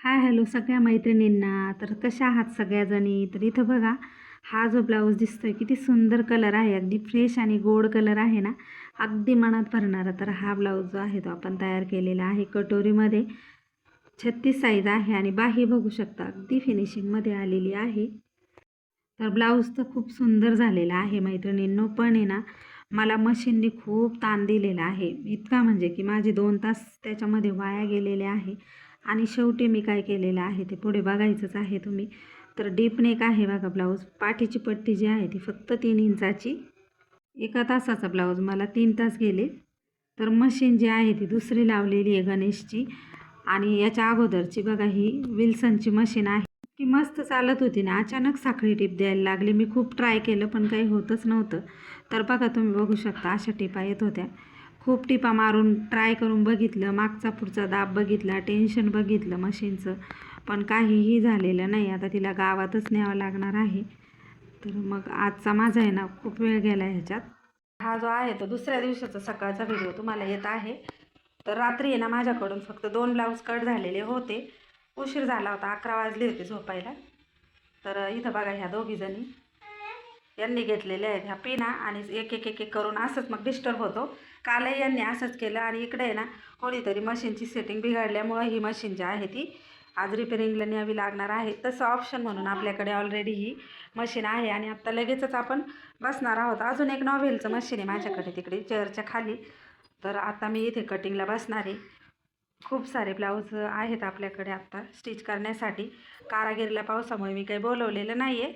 Hi hello सगळ्या मैत्रिणींना. तर कशा आहात सगळ्याजणी? तर इथं बघा हा जो ब्लाऊज दिसतो आहे किती सुंदर कलर आहे. अगदी फ्रेश आणि गोड कलर आहे ना. अगदी मनात भरणारा तर हा ब्लाऊज जो आहे तो आपण तयार केलेला आहे. कटोरीमध्ये छत्तीस साईज आहे आणि बाही बघू शकता अगदी फिनिशिंगमध्ये आलेली आहे. तर ब्लाऊज तर खूप सुंदर झालेला आहे मैत्रिणींनो पण आहे ना मला मशीनने खूप ताण दिलेला आहे. इतका म्हणजे की माझे दोन तास त्याच्यामध्ये वाया गेलेले आहे. आणि शेवटी मी काय केलेलं आहे ते पुढे बघायचंच आहे तुम्ही. तर डीप नेक आहे बघा ब्लाऊज. पाठीची पट्टी जी आहे ती फक्त तीन इंचाची. एका तासाचा ब्लाऊज. मला तीन तास गेले. तर मशीन जी आहे ती दुसरी लावलेली आहे गणेशची. आणि याच्या अगोदरची बघा ही विल्सनची मशीन आहे. की मस्त चालत होती ना. अचानक साखळी टीप द्यायला लागली. मी खूप ट्राय केलं पण काही होतच नव्हतं. तर बघा तुम्ही बघू शकता अशा टिपा येत होत्या. खूप टिपा मारून ट्राय करून बघितलं मागचा पुढचा दाब बघितला टेन्शन बघितलं मशीनचं. पण काहीही झालेलं नाही. आता तिला गावातच न्यावं लागणार आहे. तर मग आजचा माझा आहे ना खूप वेळ गेला ह्याच्यात. हा जो आहे तो दुसऱ्या दिवसाचा सकाळचा व्हिडिओ तुम्हाला येत आहे. तर रात्री आहे ना माझ्याकडून फक्त दोन ब्लाऊज कट झालेले होते. उशीर झाला होता अकरा वाजले होते झोपायला. तर इथं बघा ह्या दोघीजणी यांनी घेतलेले आहेत ह्या पिना आणि एक एक एक एक करून असंच मग डिस्टर्ब होतो. कालही यांनी असंच केलं आणि इकडे आहे ना कोणीतरी मशीनची सेटिंग बिघडल्यामुळं ही मशीन जी आहे ती आज रिपेरिंगला न्यावी लागणार आहे. तसं ऑप्शन म्हणून आपल्याकडे ऑलरेडी ही मशीन आहे आणि आत्ता लगेचच आपण बसणार आहोत. अजून एक नॉव्हेलचं मशीन आहे माझ्याकडे तिकडे चेअरच्या खाली. तर आता मी इथे कटिंगला बसणार आहे. खूप सारे ब्लाऊज आहेत आपल्याकडे आत्ता स्टिच करण्यासाठी. कारागिरीला पावसामुळे मी काही बोलवलेलं नाही आहे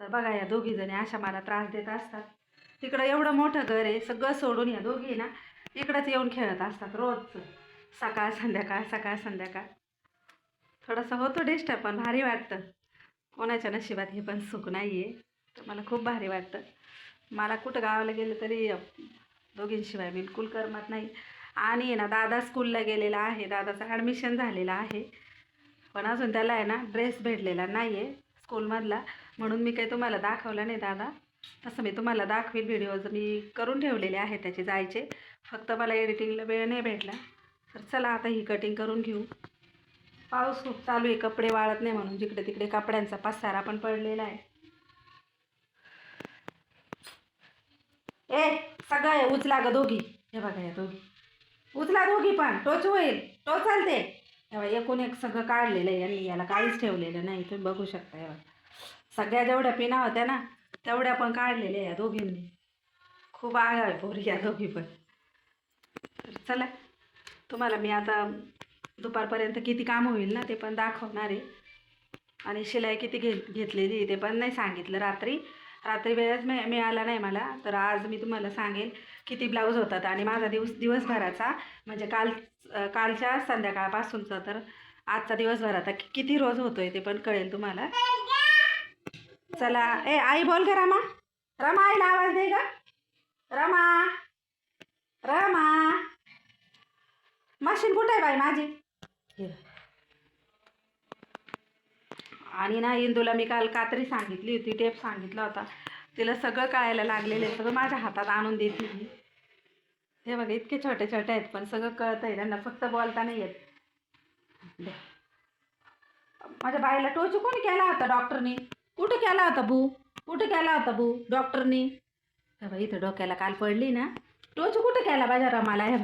तर बघा या दोघीजणी अशा मला त्रास देत असतात. तिकडं एवढं मोठं घर आहे सगळं सोडून या दोघी ना इकडंच येऊन खेळत असतात रोज. सकाळ संध्याकाळ सकाळ संध्याकाळ. थोडंसं होतो डिस्टर्ब पण भारी वाटतं. कोणाच्या नशिबात हे पण सुख नाही आहे तर मला खूप भारी वाटतं. मला कुठं गावाला गेलं तरी दोघींशिवाय बिलकुल करमत नाही. आणि ना दादा स्कूलला गेलेला आहे. दादाचं ॲडमिशन झालेलं आहे. पण अजून त्याला आहे ना ड्रेस भेटलेला नाही आहे स्कूलमधला म्हणून मी काही तुम्हाला दाखवलं नाही दादा. तसं मी तुम्हाला दाखवेल व्हिडिओज मी करून ठेवलेले आहे त्याचे जायचे. फक्त मला एडिटिंगला वेळ नाही भेटला. तर चला आता ही कटिंग करून घेऊ. पाऊस खूप चालू आहे. कपडे वाळत नाही म्हणून जिकडे तिकडे कपड्यांचा पसारा पण पडलेला आहे. ए सगळं आहे. उचला ग दोघी. हे बघा या दोघी. उचला दोघी पण. टोच होईल. टोच ते एकूण एक सगळं काढलेलं आहे यांनी याला काहीच ठेवलेलं नाही. तुम्ही बघू शकता हे बघा. सगळ्या जेवढ्या पिना होत्या ना तेवढ्या पण काढलेल्या या दोघींनी. खूप आगाळ पोरी या दोघी पण. तर चला तुम्हाला मी आता दुपारपर्यंत किती काम होईल ना ते पण दाखवणार आहे. आणि शिलाई किती घे घेतलेली ते पण नाही सांगितलं रात्री. रात्री वेळच मिळ मिळाला नाही मला. तर आज मी तुम्हाला सांगेल किती ब्लाऊज होतात. आणि माझा दिवस दिवसभराचा म्हणजे काल कालच्या संध्याकाळपासूनचा तर आजचा दिवसभराचा आता किती रोज होतो आहे ते पण कळेल तुम्हाला. चला ए आई बोल का रमा. रमा आईला आवाज दे का रमा. रमा. मशीन कुठे आहे बाई माझी. आणि ना इंदूला मी काल कात्री सांगितली होती टेप सांगितला होता. तिला सगळं कळायला लागलेलं आहे सगळं माझ्या हातात आणून देते ही हे बघा इतके छोटे छोटे आहेत पण सगळं कळतं आहे त्यांना फक्त बोलता नाही येत. माझ्या बाईला टोचू कोणी केला होता डॉक्टरनी? कुठं केला होता बू कुठं केला होता बू डॉक्टरनी हे बघ इथं डोक्याला काल पडली ना टोच कुठं केला माझ्या रमाला हे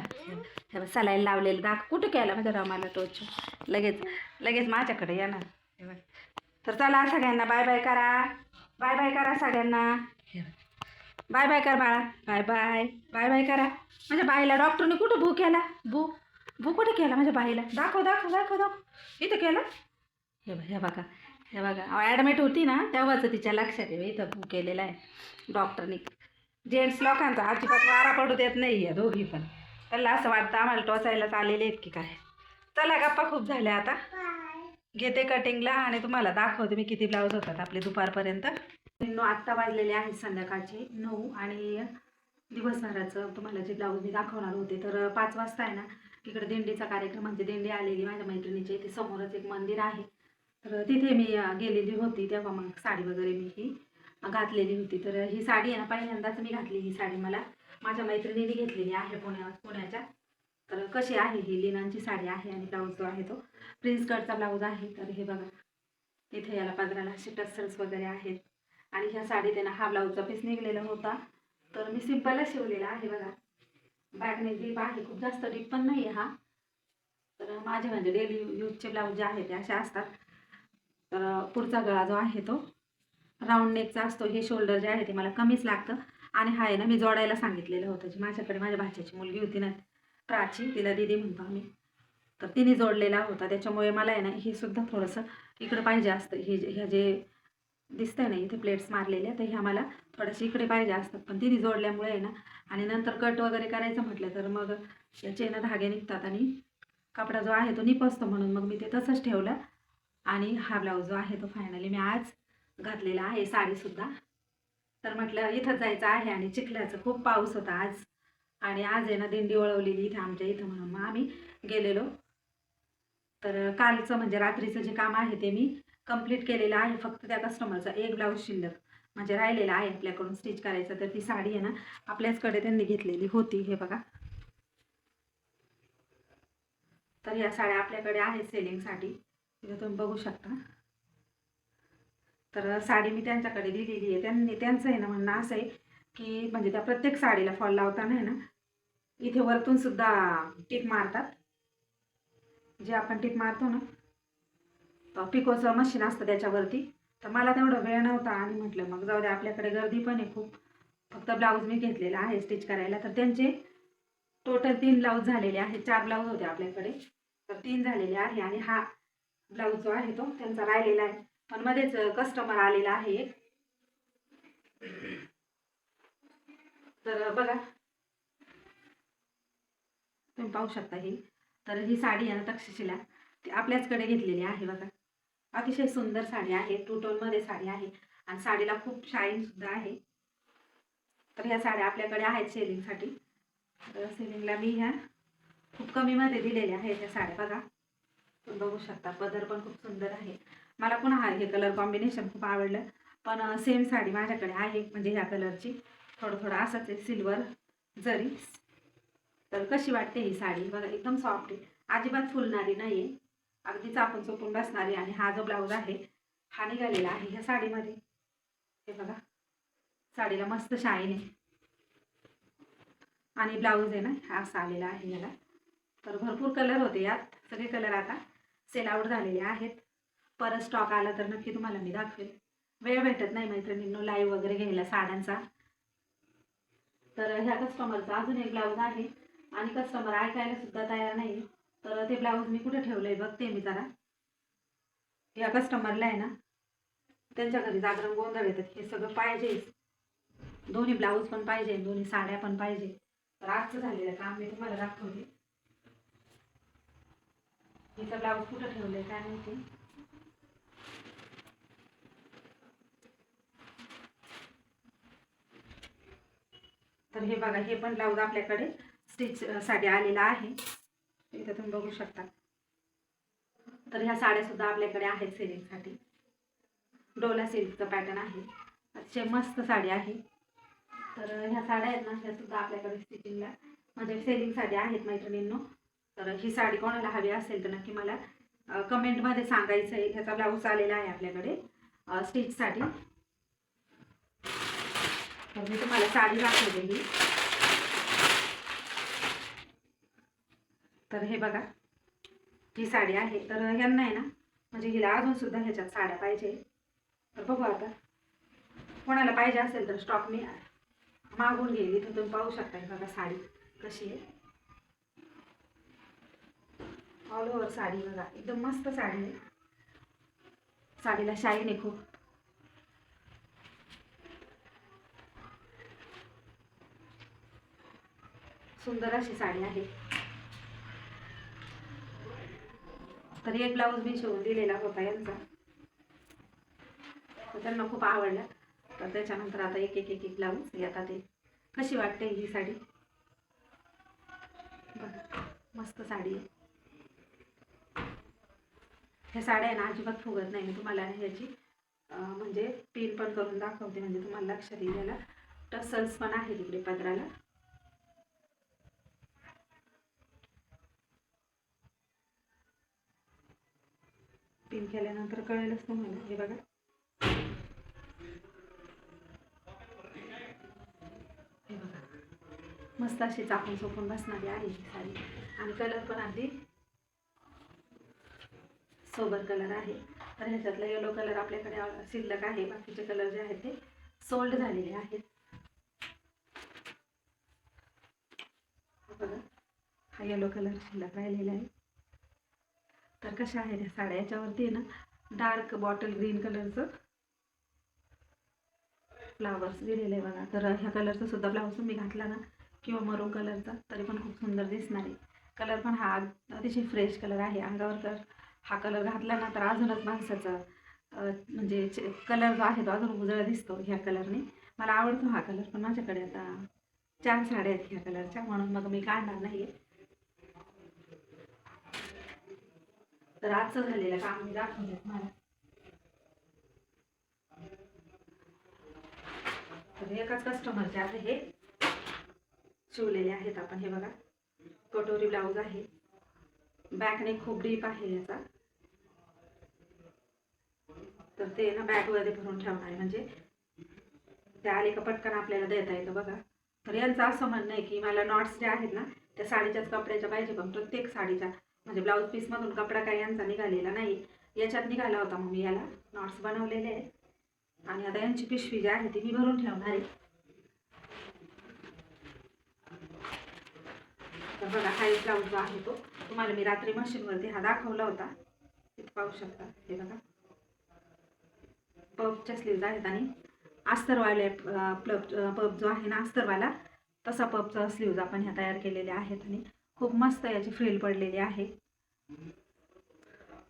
हे बघ सलाईन लावलेलं दाख कुठं केला माझ्या रमाला टोचू लगेच लगेच माझ्याकडे येणार तर चला सगळ्यांना बाय बाय करा बाय बाय करा सगळ्यांना बाय बाय कर बाळा बाय बाय बाय बाय करा माझ्या बाईला डॉक्टरने कुठं भू केला भू भू कुठं केला माझ्या बाईला दाखव दाखव दाखव दाखव इथं केलं हे हे बघा हे बघा ॲडमिट होती ना तेव्हाच तिच्या लक्षात येऊ इथं भू केलेला आहे. डॉक्टरनी जेंट्स लोकांचा अजिबात वारा पडू देत नाही आहे दोघी पण. त्याला असं वाटतं आम्हाला टोचायलाच आलेले आहेत की काय. चला गप्पा खूप झाल्या आता. घेते कटिंगला आणि तुम्हाला दाखवते मी किती ब्लाऊज होतात आपले दुपारपर्यंत. आत्ता वाजलेले आहेत संध्याकाळचे नऊ आणि दिवसभराचं. तुम्हाला जे ब्लाऊज मी दाखवणार होते तर पाच वाजता आहे ना तिकडे दिंडीचा कार्यक्रम म्हणजे दिंडी आलेली माझ्या मैत्रिणीची. इथे समोरच एक मंदिर आहे. तर तिथे मी गेलेली होती तेव्हा मग साडी वगैरे मी ही घातलेली होती. तर ही साडी आहे ना पहिल्यांदाच मी घातली ही साडी मला. माझ्या मैत्रिणीने घेतलेली आहे पुण्या पुण्याच्या. तर कशी आहे ही लिनांची साडी आहे आणि ब्लाऊज जो आहे तो. प्रिन्स कटचा ब्लाऊज आहे. तर हे बघा. इथे याला पदराला असे टसल्स वगैरे आहेत. आणि ह्या साडीत आहे ना हा ब्लाऊजचा पीस निघलेला होता. तर मी सिम्पलच शिवलेला आहे बघा. बॅगने डीप आहे. खूप जास्त डीप पण नाही आहे हा. तर माझे म्हणजे डेली यूजचे ब्लाऊज जे आहेत ते असे असतात. तर पुढचा गळा जो आहे तो राऊंड नेकचा असतो. हे शोल्डर जे आहे ते मला कमीच लागतं. आणि हा आहे ना मी जोडायला सांगितलेलं होतं जी माझ्याकडे माझ्या भाच्याची मुलगी होती ना प्राची तिला दिदी म्हणतो आम्ही. तर तिने जोडलेला होता. त्याच्यामुळे मला आहे ना हे सुद्धा थोडंसं इकडं पाहिजे असतं. हे जे ह्या जे दिसतंय ना इथे प्लेट्स मारलेल्या तर ह्या मला थोड्याशा इकडे पाहिजे असतात. पण तिने जोडल्यामुळे आहे ना आणि नंतर कट वगैरे करायचं म्हटलं तर मग याचे ना धागे निघतात आणि कपडा जो आहे तो निपसतो म्हणून मग मी ते तसंच ठेवलं. आणि हा ब्लाऊज जो आहे तो फायनली मी आज घातलेला आहे साडीसुद्धा. तर म्हटलं इथं जायचं आहे आणि चिखल्याचं खूप पाऊस होता आज. आणि आज आहे ना दिंडी वळवलेली इथं आमच्या इथं म्हणून मग आम्ही गेलेलो. तर कालचं म्हणजे रात्रीचं जे काम आहे ते मी कंप्लीट केलेलं आहे. फक्त त्या कस्टमरचा एक ब्लाऊज शिल्लक म्हणजे राहिलेला आहे आपल्याकडून स्टिच करायचं. तर ती साडी आहे ना आपल्याचकडे त्यांनी घेतलेली होती. हे बघा. तर या साड्या आपल्याकडे आहेत सेलिंगसाठी इथं तुम्ही बघू शकता. तर साडी मी त्यांच्याकडे दिलेली आहे. त्यांनी त्यांचं आहे ना म्हणणं असं आहे की म्हणजे त्या प्रत्येक साडीला फॉल लावताना आहे ना इथे वरतून सुद्धा टीप मारतात. जे आपण टीप मारतो ना पिकोचं मशीन असतं त्याच्यावरती. तर मला तेवढा वेळ नव्हता आणि म्हटलं मग जाऊ दे आपल्याकडे गर्दी पण आहे खूप. फक्त ब्लाऊज मी घेतलेला आहे स्टिच करायला. तर त्यांचे टोटल तीन ब्लाऊज झालेले आहेत. चार ब्लाऊज होते आपल्याकडे. तर तीन झालेले आहे आणि हा ब्लाऊज जो आहे तो त्यांचा राहिलेला आहे. पण मध्येच कस्टमर आलेला आहे एक. तर बघा. तुम्ही पाहू शकता ही. तर ही साडी आहे ना तक्षशिला. ती आपल्याचकडे घेतलेली आहे बघा. अतिशय सुंदर साडी आहे. टू टोनमध्ये साडी आहे. आणि साडीला खूप शाईन सुद्धा आहे. तर ह्या साड्या आपल्याकडे आहेत सेलिंगसाठी तर सेलिंगला मी ह्या खूप कमीमध्ये दिलेल्या आहेत ह्या साड्या. बघा. बघू शकता. पदर पण खूप सुंदर आहे. मला पुन्हा हा हे कलर कॉम्बिनेशन खूप आवडलं. पण सेम साडी माझ्याकडे आहे. म्हणजे ह्या कलरची थोडं थोडं असंच आहे. सिल्वर जरी. तर कशी वाटते ही साडी? बघा एकदम सॉफ्ट आहे. अजिबात फुलणारी नाही आहे अगदी चापून चोपून बसणारी आणि हा जो ब्लाऊज आहे हा निघालेला आहे ह्या साडीमध्ये. हे बघा. साडीला मस्त शाईन आहे. आणि ब्लाऊज आहे ना हा असा आलेला आहे याला. तर भरपूर कलर होते यात. सगळे कलर आता. सेल आउट झालेले आहेत. परत स्टॉक आला तर नक्की तुम्हाला मी दाखवेल. वेळ भेटत नाही मैत्रिणींनो लाईव्ह वगैरे घ्यायला साड्यांचा. तर ह्या कस्टमरचा अजून एक ब्लाऊज आहे आणि कस्टमर ऐकायला सुद्धा तयार नाही. तर ते ब्लाऊज मी कुठे ठेवलंय बघते मी जरा. या कस्टमरला आहे ना त्यांच्या घरी जागरण गोंधळ येतात. हे सगळं पाहिजे. दोन्ही ब्लाऊज पण पाहिजे दोन्ही साड्या पण पाहिजे. तर आजचं झालेलं काम मी तुम्हाला दाखवते. हिचं ब्लाऊज कुठं ठेवलंय? काय माहिती? तर हे बघा हे पण ब्लाऊज आपल्याकडे स्टिच साठी आलेला आहे. इथं तुम्ही बघू शकता. तर ह्या साड्या सुद्धा आपल्याकडे आहेत सेलिंगसाठी डोला सिल्कचं पॅटर्न आहे. अतिशय मस्त साडी आहे. तर ह्या साड्या आहेत ना ह्या सुद्धा आपल्याकडे स्टिचिंगला म्हणजे सेलिंगसाठी आहेत मैत्रिणींनो. तर ही साडी कोणाला हवी असेल तर नक्की मला कमेंटमध्ये सांगायचं आहे. ह्याचा ब्लाऊज आलेला आहे आपल्याकडे स्टिचसाठी तर मी तुम्हाला साडी दाखवते ही. तर हे बघा ही साडी आहे. तर यांना आहे ना म्हणजे हिला अजून सुद्धा ह्याच्यात साड्या पाहिजे तर बघू आता कोणाला पाहिजे असेल तर स्टॉक मी मागून घेईल. इथं तुम्ही पाहू शकता बघा साडी कशी आहे. ऑल ओव्हर साडी बघा. एकदम मस्त साडी आहे. साडीला शाईन आहे खूप. सुंदर अशी साडी आहे. तर एक ब्लाऊज मी शिवून दिलेला होता यांचा. त्यांना खूप आवडला. तर त्याच्यानंतर आता एक एक एक एक ब्लाऊज येतात ते कशी वाटते ही साडी? बघा. मस्त साडी आहे. ह्या साड्या आहे ना अजिबात फुगत नाही मी तुम्हाला ह्याची. म्हणजे पिन पण करून दाखवते म्हणजे तुम्हाला लक्षात येईल याला. टसल्स पण आहे तिकडे पदराला. पिन केल्यानंतर कळेलच तुम्हाला हे बघा. हे मस्त अशी चापून चोपून बसणारी आहे ही साडी. आणि कलर पण अगदी सोबर कलर आहे. तर ह्याच्यातला येलो कलर आपल्याकडे शिल्लक आहे. बाकीचे कलर जे आहेत ते सोल्ड झालेले आहेत. हा बघा हा येलो कलर शिल्लक राहिलेला आहे. तर कशा आहेत ह्या साड्या? याच्यावरती आहे ना डार्क बॉटल ग्रीन कलरचं फ्लावर्स दिलेले आहे बघा. तर ह्या कलरचा सुद्धा ब्लाऊज तुम्ही घातला ना किंवा मरून कलरचा तरी पण खूप सुंदर दिसणार आहे. कलर पण हा अतिशय फ्रेश कलर आहे. अंगावर तर हा कलर घातला ना तर अजूनच माणसाचा म्हणजे कलर जो आहे तो अजून उजळा दिसतो ह्या कलरने मला आवडतो हा कलर पण माझ्याकडे आता चार साड्या आहेत ह्या कलरच्या म्हणून मग मी काढणार नाही आहे तर आजचं झालेलं काम मी दाखवते मला तर एकाच कस्टमरचे आता हे शिवलेले आहेत आपण हे बघा. कटोरी ब्लाऊज आहे. बॅकने खूप डीप आहे याचा. तर ते ना बॅगमध्ये भरून ठेवणार आहे. म्हणजे ते आले का पटकन आपल्याला देता येतं बघा. तर यांचं असं म्हणणं आहे की मला नॉट्स जे आहेत ना त्या साडीच्याच कपड्याच्या पाहिजे पण प्रत्येक साडीच्या. म्हणजे ब्लाऊज पीसमधून कपडा काही यांचा निघालेला नाही. याच्यात निघाला होता मग मी याला नॉट्स बनवलेले आहेत. आणि आता यांची पिशवी जी आहे ती मी भरून ठेवणार आहे. तर बघा हा एक ब्लाऊज जो आहे तो तुम्हाला मी रात्री मशीनवरती हा दाखवला होता. इथे पाहू शकता हे बघा. पबच्या स्लीव्ज आहेत आणि अस्तरवाले प्लब पब जो आहे ना अस्तरवाला तसा पबचा स्लीव्ज आपण ह्या तयार केलेल्या आहेत आणि खूप मस्त याची फ्रिल पडलेली आहे.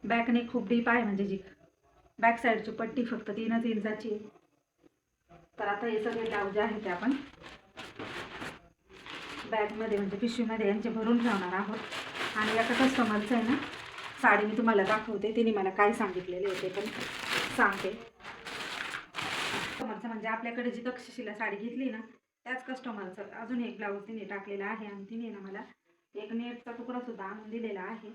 बॅकने खूप डीप आहे म्हणजे जी बॅक साईडची पट्टी फक्त तीनच इंचाची तर आता हे सगळे ब्लाऊज जे आहे ते आपण बॅगमध्ये म्हणजे पिशवीमध्ये यांचे भरून ठेवणार आहोत. आणि याचा कस्टमरचं आहे ना साडी मी तुम्हाला दाखवते तिने मला काय सांगितलेले होते पण सांगते. कस्टमरचं म्हणजे आपल्याकडे जी तक्षशिला साडी घेतली ना त्याच कस्टमरचं अजून एक ब्लाऊज तिने टाकलेला आहे आणि तिने ना मला एक नेटचा तुकडा सुद्धा आणून दिलेला आहे.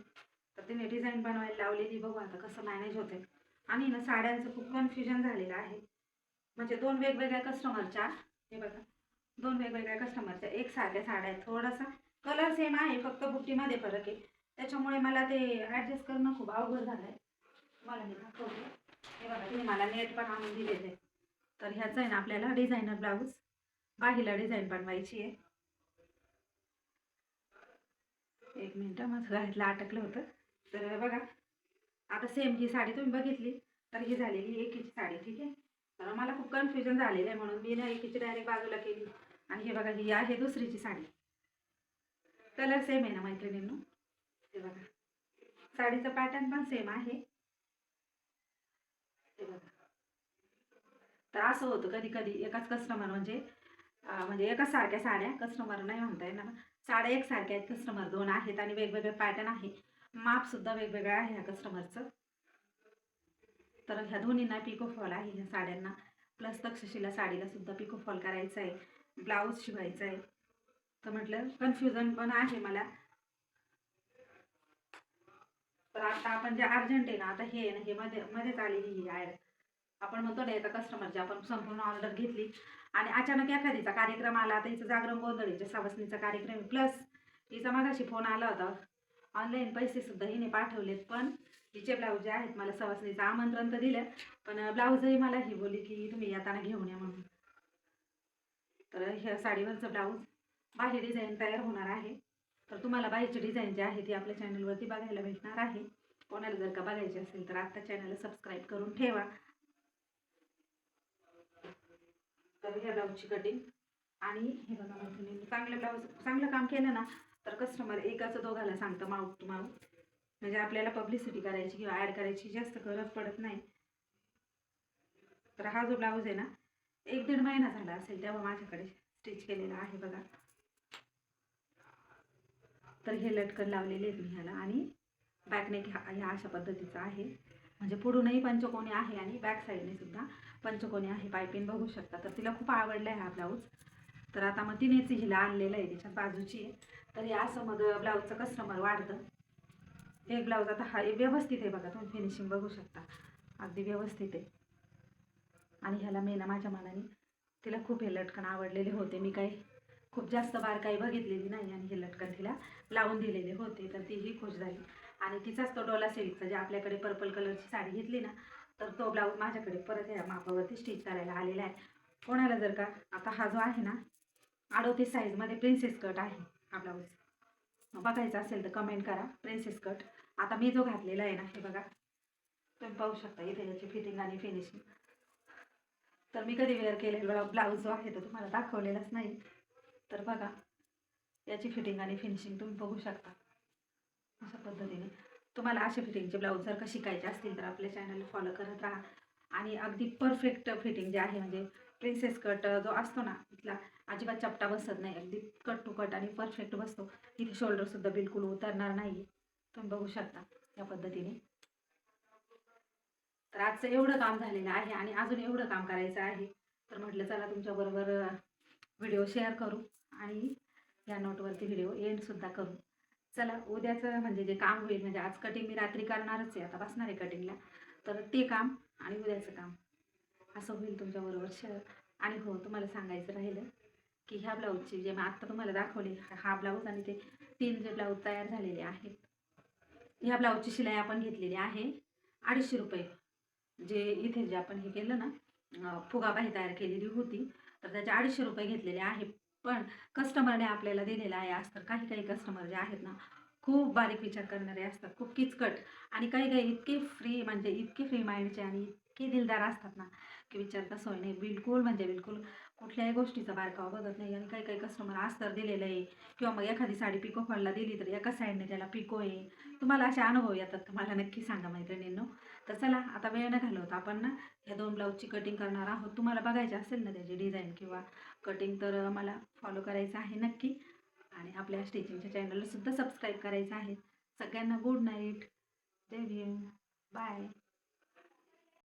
तर तिने डिझाईन बनवायला लावलेली बघू आता कसं मॅनेज होते आणि ना साड्यांचं खूप कन्फ्युजन झालेलं आहे. म्हणजे दोन वेगवेगळ्या कस्टमरच्या हे बघा दोन वेगवेगळ्या कस्टमरच्या एक सारख्या साड्या आहेत. थोडासा कलर सेम आहे फक्त बुट्टीमध्ये फरक आहे. त्याच्यामुळे मला ते ॲडजस्ट करणं खूप अवघड झालं आहे मला मी दाखवते. हे बघा तुम्ही मला नेट पण आणून दिलेलं आहे. तर ह्याचं आहे ना आपल्याला डिझायनर ब्लाऊज बाहीला डिझाईन बनवायची आहे. एक मिनटं माझं घरातलं अटकलं होतं. तर बघा आता सेम ही साडी तुम्ही बघितली तर ही झालेली एकीची साडी ठीक आहे? तर मला खूप कन्फ्युजन झालेलं आहे म्हणून मी ना एकीची डायरेक्ट बाजूला केली. आणि हे बघा ही आहे दुसरीची साडी. कलर सेम आहे ना मैत्रिणींनो? हे बघा. साडीचं पॅटर्न पण सेम आहे. हे बघा. तर असं होतं कधी कधी एकाच कस्टमर म्हणजे म्हणजे एकाच सारख्या साड्या. कस्टमर नाही म्हणता येणार. साड्या साड्या एकसारख्या आहेत. कस्टमर दोन आहेत आणि वेगवेगळे पॅटर्न आहे. मापसुद्धा वेगवेगळं आहे ह्या कस्टमरचं तर ह्या दोन्हींना पिको फॉल आहे ह्या साड्यांना. प्लस तक्षशिला साडीला सुद्धा पिको फॉल करायचं आहे. ब्लाऊज शिवायचा आहे. तर म्हटलं कन्फ्युजन पण आहे मला. तर आता आपण जे अर्जंट आहे ना आता हे ना हे मध्ये मध्येच आलेली ही ॲड आपण म्हणतो ना एका कस्टमरची आपण संपूर्ण ऑर्डर घेतली. आणि अचानक एखादीचा कार्यक्रम आला तर हिचं जागरण गोंधळीच्या सवासणीचा कार्यक्रम प्लस तिचा मागाशी फोन आला होता. ऑनलाईन पैसे सुद्धा हिने पाठवलेत पण हिचे ब्लाऊज जे आहेत मला सवासणीचं आमंत्रण तर दिलं पण ब्लाऊजही मला ही बोलली की तुम्ही येताना घेऊन या म्हणून. तर ह्या साडीवरचं ब्लाऊज बाही डिझाईन तयार होणार आहे. तर तुम्हाला बाहेरची डिझाईन जी आहे ती आपल्या चॅनलवरती बघायला भेटणार आहे. कोणाला जर का बघायची असेल तर आत्ता चॅनलला सबस्क्राईब करून ठेवा. तर ह्या ब्लाऊजची कटिंग आणि हे बघा चांगलं ब्लाऊज चांगलं काम केलं ना तर कस्टमर एकाचं दोघाला सांगतं माऊट टू माऊट म्हणजे आपल्याला पब्लिसिटी करायची किंवा ॲड करायची जास्त गरज पडत नाही. तर हा जो ब्लाऊज आहे ना एक दीड महिना झाला असेल तेव्हा माझ्याकडे स्टिच केलेला आहे बघा. तर हे लटकन लावलेले आहेत मी ह्याला आणि बॅकनेक ह्या ह्या अशा पद्धतीचा आहे. म्हणजे पुढूनही पंचकोणी आहे आणि बॅक साईडने सुद्धा पंचकोनी आहे पायपिन बघू शकता. तर तिला खूप आवडला आहे हा ब्लाऊज. तर आता मग तिनेच हिला आणलेलं आहे त्याच्यात बाजूची आहे. तर हे असं मग ब्लाऊजचं कस्टमर वाढतं. एक ब्लाऊज आता हा व्यवस्थित आहे बघा तुम्ही फिनिशिंग बघू शकता. अगदी व्यवस्थित आहे. आणि ह्याला मी ना माझ्या मनाने तिला खूप हे लटकन आवडलेले होते. मी काही खूप जास्त बारकाई बघितलेली नाही आणि हे लटकन तिला लावून दिलेले होते. तर तीही खुश झाली. आणि तिचाच तो डोला सिल्कचा जे आपल्याकडे पर्पल कलरची साडी घेतली ना तर तो ब्लाऊज माझ्याकडे परत या मापावरती स्टिच करायला आलेला आहे. कोणाला जर का आता हा जो आहे ना अडोतीस साईजमध्ये प्रिन्सेस कट आहे हा ब्लाऊज बघायचा असेल तर कमेंट करा प्रिन्सेस कट आता मी जो घातलेला आहे ना हे बघा. तुम्ही पाहू शकता इथे याची फिटिंग आणि फिनिशिंग तर मी कधी वेअर केलेला ब्लाऊज जो आहे तो तुम्हाला दाखवलेलाच नाही. तर बघा याची फिटिंग आणि फिनिशिंग तुम्ही बघू शकता. अशा पद्धतीने. तुम्हाला असे फिटिंगचे ब्लाऊज जर का शिकायचे असतील तर आपल्या चॅनल फॉलो करत राहा. आणि अगदी परफेक्ट फिटिंग जे आहे म्हणजे प्रिन्सेस कट जो असतो ना तिथला अजिबात चपटा बसत नाही. अगदी कट टू कट आणि परफेक्ट बसतो. इथे शोल्डरसुद्धा बिलकुल उतरणार नाही तुम्ही बघू शकता या पद्धतीने. तर आजचं एवढं काम झालेलं आहे आणि अजून एवढं काम करायचं आहे. तर म्हटलं चला तुमच्याबरोबर व्हिडिओ शेअर करू आणि या नोटवरती व्हिडिओ एंडसुद्धा करू. चला उद्याचं म्हणजे जे काम होईल म्हणजे आज कटिंग मी रात्री करणारच आहे आता बसणार आहे कटिंगला तर ते काम आणि उद्याचं काम. असं होईल तुमच्याबरोबर. शेअर आणि हो तुम्हाला सांगायचं राहिलं की ह्या ब्लाऊजची जे मी आत्ता तुम्हाला दाखवले हा ब्लाऊज आणि ते तीन जे ब्लाऊज तयार झालेले आहेत ह्या ब्लाऊजची शिलाई आपण घेतलेली आहे अडीचशे रुपये. जे इथे जे आपण हे केलं ना फुगाबाही फुगाबाई तयार केलेली होती तर त्याचे अडीचशे रुपये घेतलेले आहे पण कस्टमरने आपल्याला दिलेला आहे असतं काही काही कस्टमर जे आहेत ना खूप बारीक विचार करणारे असतात खूप किचकट आणि काही काही इतके फ्री म्हणजे इतके फ्री माइंडचे आणि इतके दिलदार असतात ना की विचारता सोय नाही. बिलकुल म्हणजे बिलकुल कुठल्याही गोष्टीचा बारकावा बघत नाही. आणि काही काही कस्टमर अस्तर दिलेलं आहे. किंवा मग एखादी साडी पिको फॉलला दिली तर एका साईडने त्याला पिको आहे तुम्हाला असे अनुभव येतात. तुम्हाला नक्की सांगा मैत्रिणींनो. तर चला आता वेळ न घालवत आपण ना ह्या दोन ब्लाऊजची कटिंग करणार आहोत. तुम्हाला बघायचे असेल ना त्याची डिझाईन किंवा कटिंग तर मला फॉलो करायचं आहे नक्की. आणि आपल्या स्टिचिंगच्या चॅनलला सुद्धा सबस्क्राईब करायचं आहे. सगळ्यांना गुड नाईट जय भीम. बाय